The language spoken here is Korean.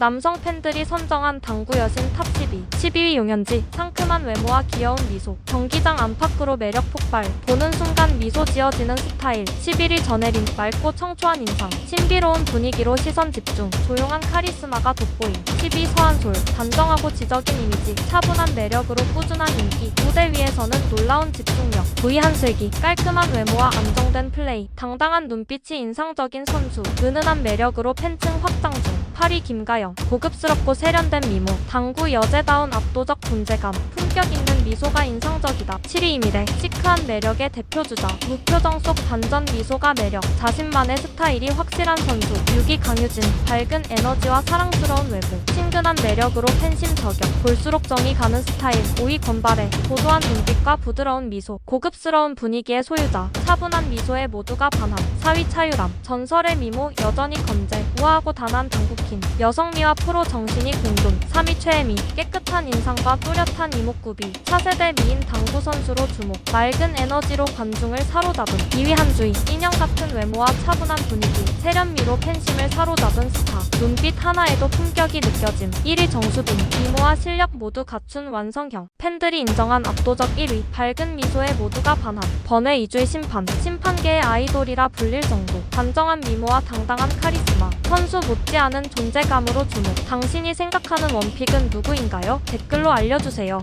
남성 팬들이 선정한 당구 여신 탑 12. 12위 용현지. 상큼한 외모와 귀여운 미소. 경기장 안팎으로 매력 폭발. 보는 순간 미소 지어지는 스타일. 11위 전혜린. 맑고 청초한 인상. 신비로운 분위기로 시선 집중. 조용한 카리스마가 돋보임. 12위 서한솔. 단정하고 지적인 이미지. 차분한 매력으로 꾸준한 인기. 무대 위에서는 놀라운 집중력. V 한슬기. 깔끔한 외모와 안정된 플레이. 당당한 눈빛이 인상적인 선수. 은은한 매력으로 팬층 확장 중. 8위 김가영. 고급스럽고 세련된 미모. 당구 여제다운 압도적 존재감. 품격 있는 미소가 인상적이다. 7위 이미래. 시크한 매력의 대표주자. 무표정 속 반전 미소가 매력. 자신만의 스타일이 확실한 선수. 6위 강유진. 밝은 에너지와 사랑스러운 외모. 친근한 매력으로 팬심 저격. 볼수록 정이 가는 스타일. 5위 건발해. 고소한 눈빛과 부드러운 미소. 고급스러운 분위기의 소유자. 차분한 미소에 모두가 반함. 4위 차유람. 전설의 미모 여전히 건재. 우아하고 단한 당국킨. 여성미와 프로 정신이 공존. 3위 최애미. 깨끗한 인상과 또렷한 이목구비. 차세대 미인 당구 선수로 주목. 맑은 에너지로 관중을 사로잡은. 2위 한주희. 인형 같은 외모와 차분한 분위기. 세련미로 팬심을 사로잡은 스타. 눈빛 하나에도 품격이 느껴짐. 1위 정수빈. 미모와 실력 모두 갖춘 완성형. 팬들이 인정한 압도적 1위. 밝은 미소에 모두가 반함. 번외 2주의 심판. 심판계의 아이돌이라 불릴 정도. 단정한 미모와 당당한 카리스마. 선수 못지않은 존재감으로 주목. 당신이 생각하는 원픽은 누구인가요? 댓글로 알려주세요.